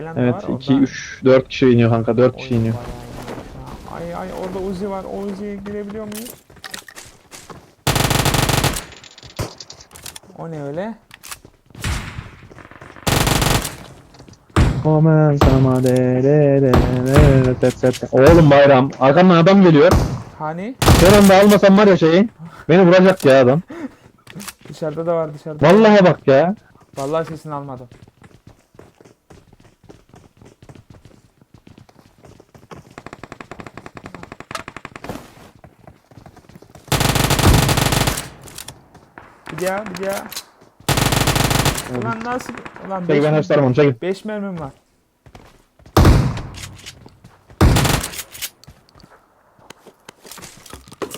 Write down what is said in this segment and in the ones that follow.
Gelen de Evet var, 2, orada 3, 4 kişi iniyor kanka 4 kişi oyun iniyor. Ay ay orada Uzi var. O Uzi'ye girebiliyor muyuz? O ne öyle? Omen sama de de de de de de de. Oğlum bayram arkamdan adam geliyor. Hani? Sen onu da almasam var ya şeyi. Beni vuracak ya adam. Dışarıda da var dışarıda. Vallahi bak ya. Vallahi sesini almadım. Bir daha bir daha. Ulan nasıl? Ulan Çekil ben 5 açlarım onu çekil. 5 mermim var.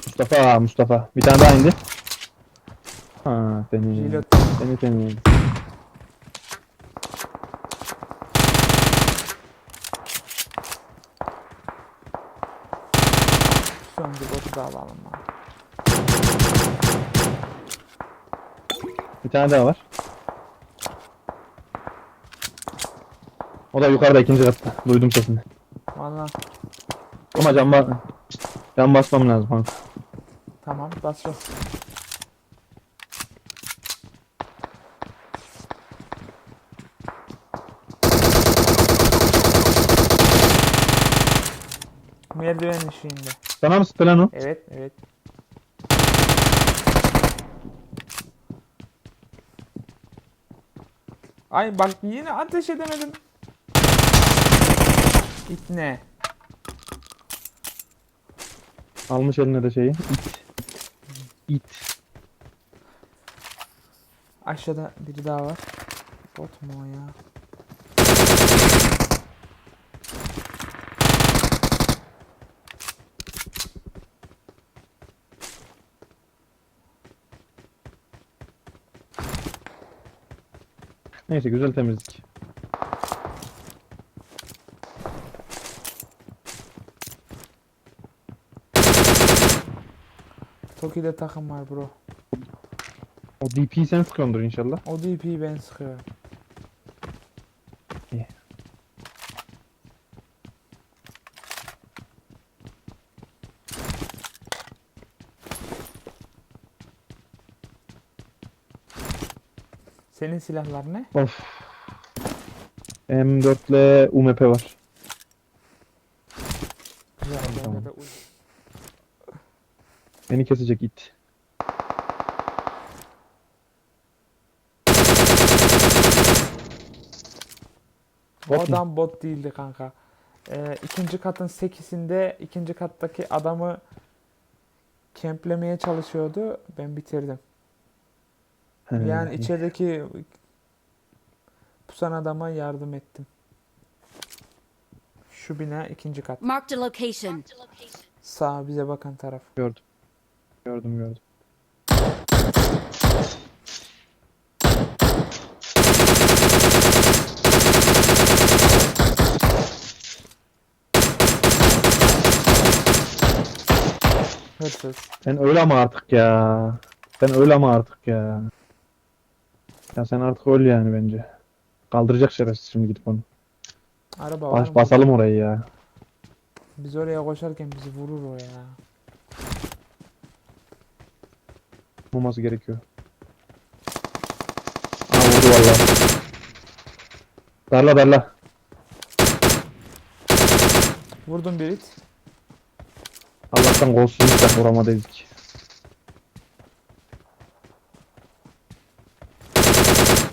Mustafa Mustafa. Bir tane daha indi. Ha seni. Seni seni. Sonuncu botu da alalım lan. Bir tane daha var. O da yukarıda ikinci katta. Duydum sesini. Valla Ama can, ba can basmam lazım kanka. tamam basacağız. Merdiven eşiğinde. Sana mı sıktı lan o? Evet evet. Ay bak yine ateş edemedim. İt ne? Almış eline de şeyi. İt. İt. Aşağıda biri daha var. Bot mu o ya? Neyse güzel temizlik. Toki'de takım var bro. O DP'yi sen sıkıyordur inşallah. O DP'yi ben sıkıyorum. İyi. Senin silahlar ne? Of. M4 ile UMP var. Güzel. tamam. Beni kesecek it. Bot mu? adam bot değildi kanka. Ee, ikinci katın 8'inde ikinci kattaki adamı kemplemeye çalışıyordu. Ben bitirdim. Yani içerideki pusan adama yardım ettim. Şu bina ikinci kat. Marked a location. Sağ bize bakan taraf. Gördüm. Gördüm gördüm. Hırsız. Sen öyle ama artık ya. Sen öyle ama artık ya. Ya sen artık öl yani bence. Kaldıracak şerefsiz şimdi gidip onu. Araba var Bas, mı? basalım orayı ya. Biz oraya koşarken bizi vurur o ya. Olması gerekiyor. Aa vurdu valla. Darla darla. Vurdum bir it. Allah'tan golsüzlükten vuramadıydık.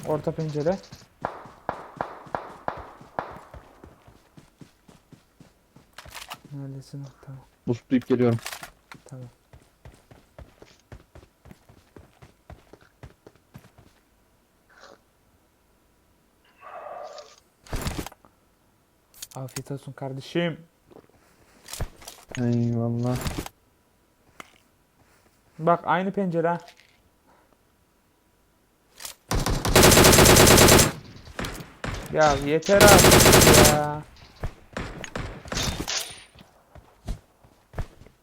Orta pencere. Neredesin? Tamam. Boostlayıp geliyorum. Tamam. Afiyet olsun kardeşim. Eyvallah. Bak aynı pencere. Ya yeter artık ya.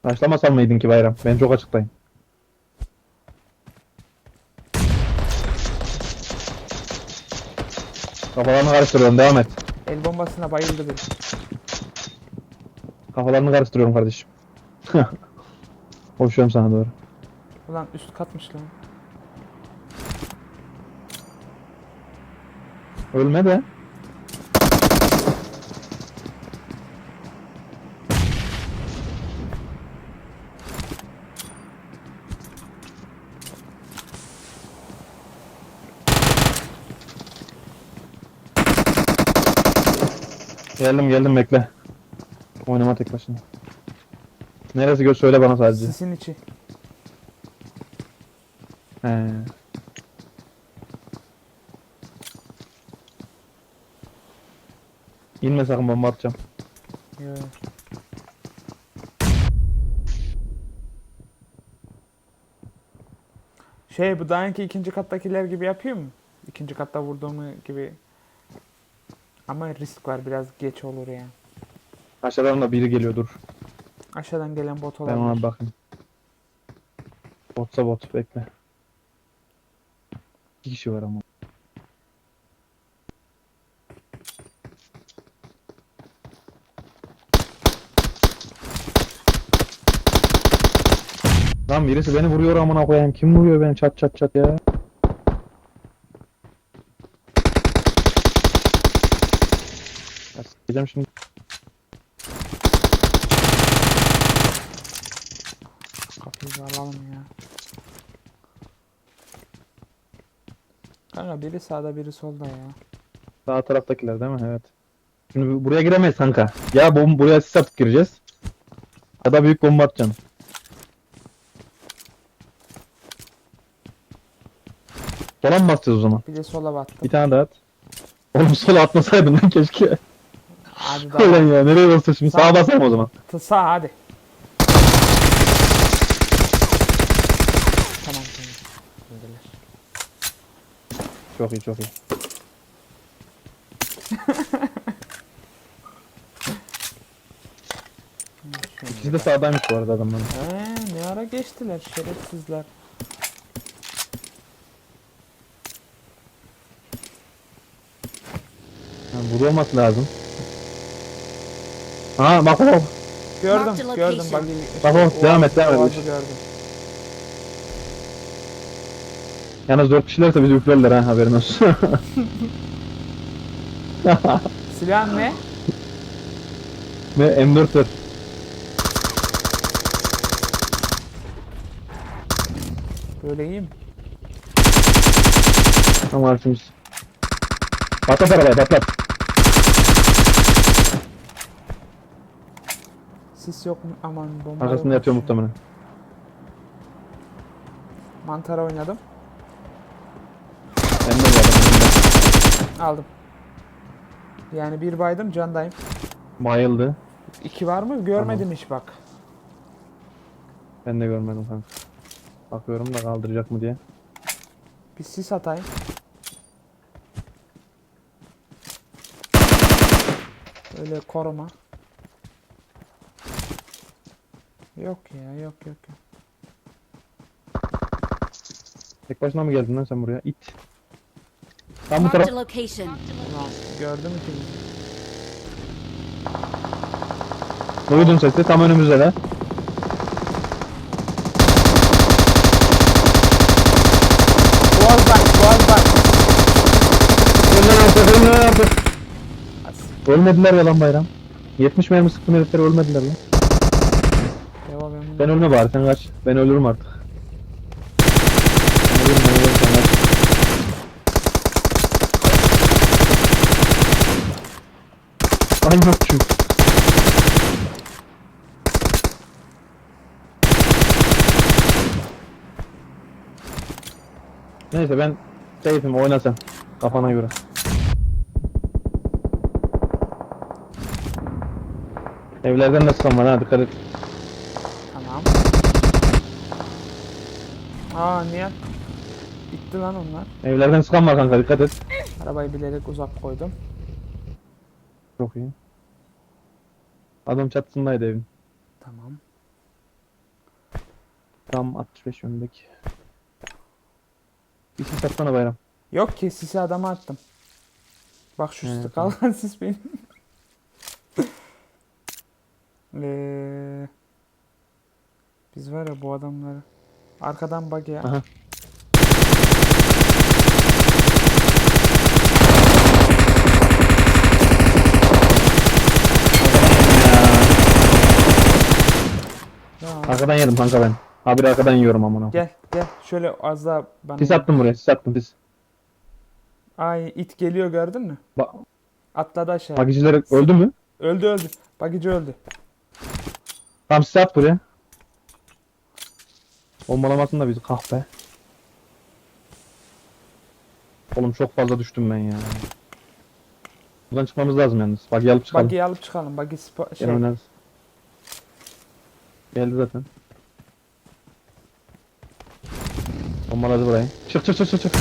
Başlamasam mıydın ki bayram? Ben çok açıktayım. Kafalarını karıştırıyorum. Devam et. El bombasına bayıldı bir. Kafalarını karıştırıyorum kardeşim. Koşuyorum sana doğru. Ulan üst katmış lan. Ölme de. Geldim geldim bekle. Oynama tek başına. Neresi göz söyle bana sadece. Sisin içi. He. İnme sakın bomba atacağım. Yo. Şey bu daha önce ikinci kattakiler gibi yapıyor mu? İkinci katta vurduğumu gibi. Ama risk var biraz geç olur yani. Aşağıdan da biri geliyor dur. Aşağıdan gelen bot Ben olabilir. ona bir bakayım. Botsa bot bekle. İki kişi var ama. Lan birisi beni vuruyor amına koyayım. Kim vuruyor beni çat çat çat ya? Ya s**eceğim şimdi. Kapıyı alalım ya. Kanka biri sağda biri solda ya. Sağ taraftakiler değil mi? Evet. Şimdi bu- buraya giremeyiz kanka. Ya bom buraya sis atıp gireceğiz. Ya da büyük bomba atacaksın. Sola mı basacağız o zaman? Bir de sola battım. Bir tane daha at. Oğlum sola atmasaydın lan keşke. Hadi Ulan daha. ya nereye basıyorsun şimdi? Sağ. Sağa basarım o zaman. T- Sağ hadi. Tamam tamam. Çok iyi çok iyi. İkisi de sağdaymış bu arada adamların. He, ne ara geçtiler şerefsizler. Ha, burada olması lazım. Ha. Gördüm Marked gördüm location. bak. Bak, bak, devam et, devam et. Oğazı gördüm. Yalnız dört kişilerse bizi üflerler ha haberin olsun. Silah ne? Ve M4 ver. Böyle iyi mi? Tamam artık. Patlat arabayı patlat. Sis yok mu? Aman bomba Arkasında yatıyor muhtemelen. Mantara oynadım. Ben de adamın Aldım. Yani bir baydım candayım. Bayıldı. İki var mı? Görmedim hiç bak. Ben de görmedim kanka. Bakıyorum da kaldıracak mı diye. Bir sis atayım. Öyle koruma. Yok ya yok yok yok. Tek başına mı geldin lan sen buraya? İt. Tam bu Marked taraf. a location. Ulan gördün mü ki? Duydun sesi tam önümüzde de. Boğaz bak boğaz bak. Önden artık önden artık. Ölmediler ya lan bayram. 70 mermi sıktım herifler ölmediler lan. Ben ölme bari sen kaç. Ben ölürüm artık. Ben ölürüm ben ölürüm sen kaç. Ay yok çünkü. Neyse ben safe'im oyna sen. Kafana göre. Evlerden nasıl var ha dikkat et. Tamam. Aa Nihat. Bitti lan onlar. Evlerden sıkan var kanka dikkat et. Arabayı bilerek uzak koydum. Çok iyi. Adam çatısındaydı evin. Tamam. Tam 65 yönündeki. Bir şey satsana bayram. Yok ki sisi adama attım. Bak şu Evet, üstte kalkan sis benim. Eee, biz var ya bu adamları. Arkadan bak ya. Aha. Arkadan yedim kanka ben. Habire arkadan yiyorum amına. Gel gel şöyle az daha bana. Sis attım buraya sis attım sis. Ay it geliyor gördün mü? Bak Atladı aşağı. bagiciler öldü mü? Öldü öldü. Bagici öldü. Tamam sis at buraya. Bombalamasın da bizi kahpe. Oğlum çok fazla düştüm ben ya. Buradan çıkmamız lazım yalnız. Bagi alıp çıkalım. Bagiyi alıp çıkalım. Bagi spa- şey. Gel oynarız. Geldi zaten. Bombaladı burayı. Çık çık çık çık çık.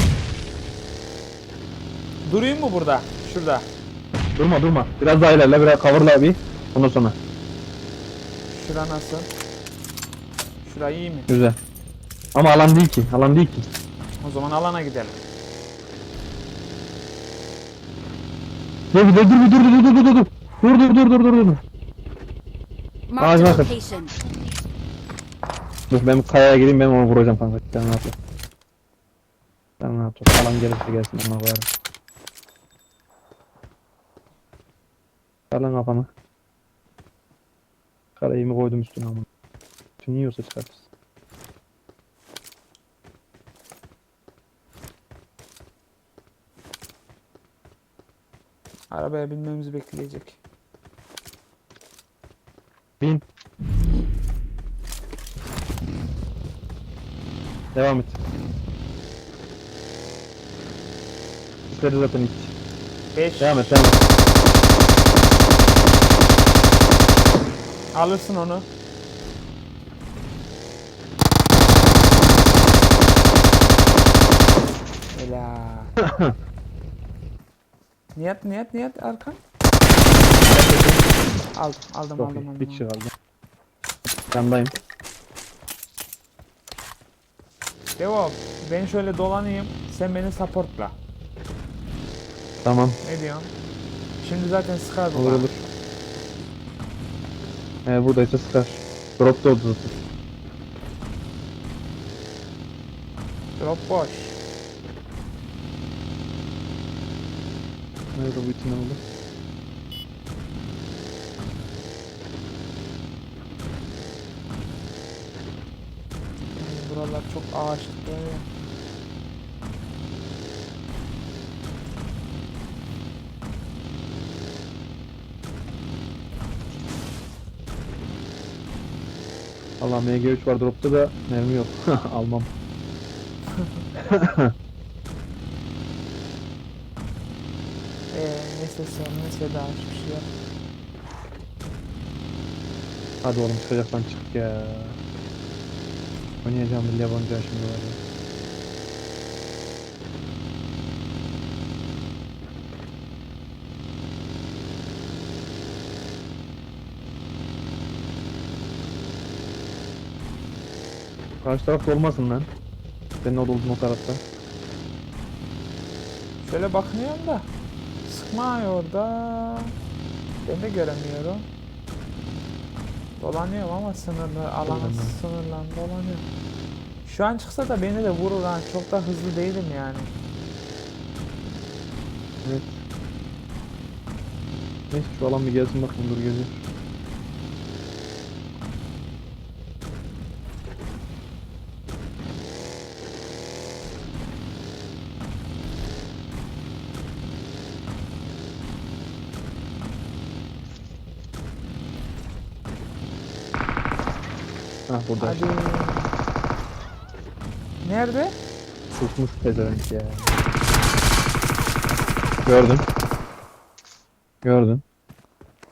Durayım mı burada? Şurada. Durma durma. Biraz daha ilerle biraz coverla bir. Ondan sonra. Şura nasıl? Şura iyi mi? Güzel. Ama alan değil ki. Alan değil ki. O zaman alana gidelim. Dur bir dur bir dur bir dur bir dur dur. Dur dur dur dur dur dur. Marked a Ağacına kır. location. Dur ben kayaya gideyim ben onu vuracağım kanka. Sen ne yapıyorsun? Sen ne yapıyorsun? Alan gelirse gelsin ona koyarım. Kar lan kafamı. Karayımı koydum üstüne ama. Tüm yiyorsa çıkartırsın. Arabaya binmemizi bekleyecek. Bin. Devam et. İstedi zaten it. 5. Devam et devam et. Alırsın onu. Helal. niyet niyet niyet Erkan. Aldım aldım Çok aldım iyi. aldım. Bir aldım. kişi kaldı. Yandayım. Devam. Ben şöyle dolanayım. Sen beni supportla. Tamam. Ne diyorsun? Şimdi zaten sıkar bu Olur olur. Ee, buradaysa sıkar. Drop da oldu zaten. Drop boş. Nerede bu itin oldu? Buralar çok ağaçlık böyle. Allah MG3 var dropta da mermi yok. Almam. Sen neyse daha hiçbir şey yok. Hadi oğlum çıkacaksan çık ya. Oynayacağım bir yabancı şimdi var ya. Karşı taraf olmasın lan. Senin olduğun o tarafta. Şöyle bakınıyorum da sıkma orada. Ben de göremiyorum. Dolanıyorum ama sınırlı Dolanıyor. sınırlan dolanıyorum. Şu an çıksa da beni de vurur ha. Çok da hızlı değilim yani. Evet. Neyse şu alan bir gelsin bakayım dur geliyor. Burada Hadi. Nerede? susmuş pezevenk ya. Gördün. Gördün.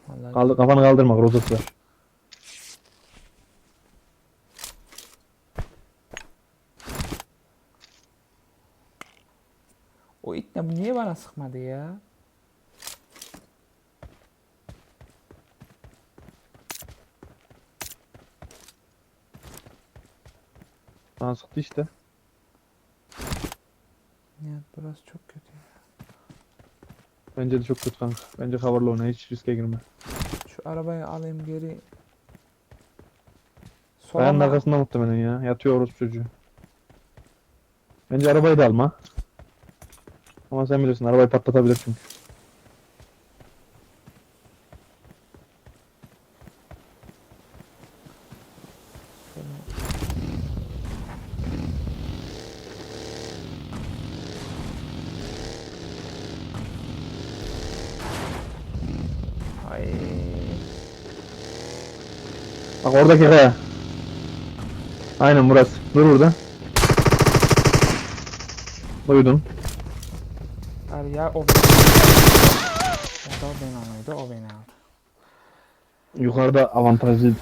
Vallahi Kaldır, kafanı kaldırma rozası var. o it ne bu niye bana sıkmadı ya? Sana sıktı işte. Nihat burası çok kötü ya. Bence de çok kötü kanka. Bence coverlı oyna hiç riske girme. Şu arabayı alayım geri. Sola Kayanın mı? arkasında muhtemelen ya. Yatıyor orospu çocuğu. Bence arabayı da alma. Ama sen bilirsin arabayı patlatabilir çünkü. Ay. Bak oradaki kaya. Aynen burası. Dur burada. Duydun. Var ya o o beni alıyordu o beni aldı. Yukarıda avantajlıydı.